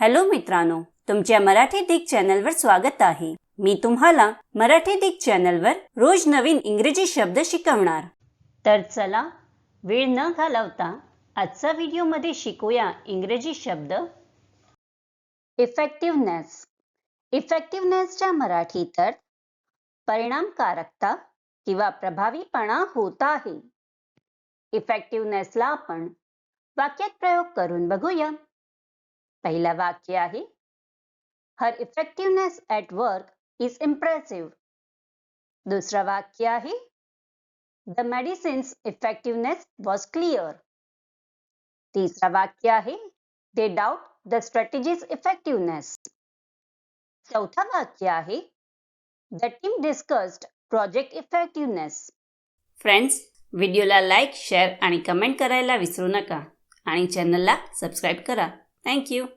Hello मित्रांनो तुमच्या मराठी दिग चॅनलवर स्वागत आहे. मी तुम्हाला मराठी दिग चॅनलवर रोज नवीन इंग्रजी शब्द शिकवणार. तर चला वेळ न घालवता आजचा व्हिडिओमध्ये शिकूया इंग्रजी शब्द. इफेक्टिव्हनेस इफेक्टिव्हनेसच्या मराठीत तर परिणामकारकता किंवा प्रभावीपणा होत आहे. इफेक्टिव्हनेसला आपण वाक्यात प्रयोग करून बघूया. पहिलं वाक्य आहे. Her effectiveness at work is impressive दुसरं वाक्य आहे. The medicines effectiveness was clear तिसरं वाक्य आहे. They doubt the strategies effectiveness चौथं वाक्य आहे. The team discussed project effectiveness friends व्हिडिओला लाईक शेअर आणि कमेंट करायला विसरू नका. आणि चॅनलला सबस्क्राईब करा. Thank you.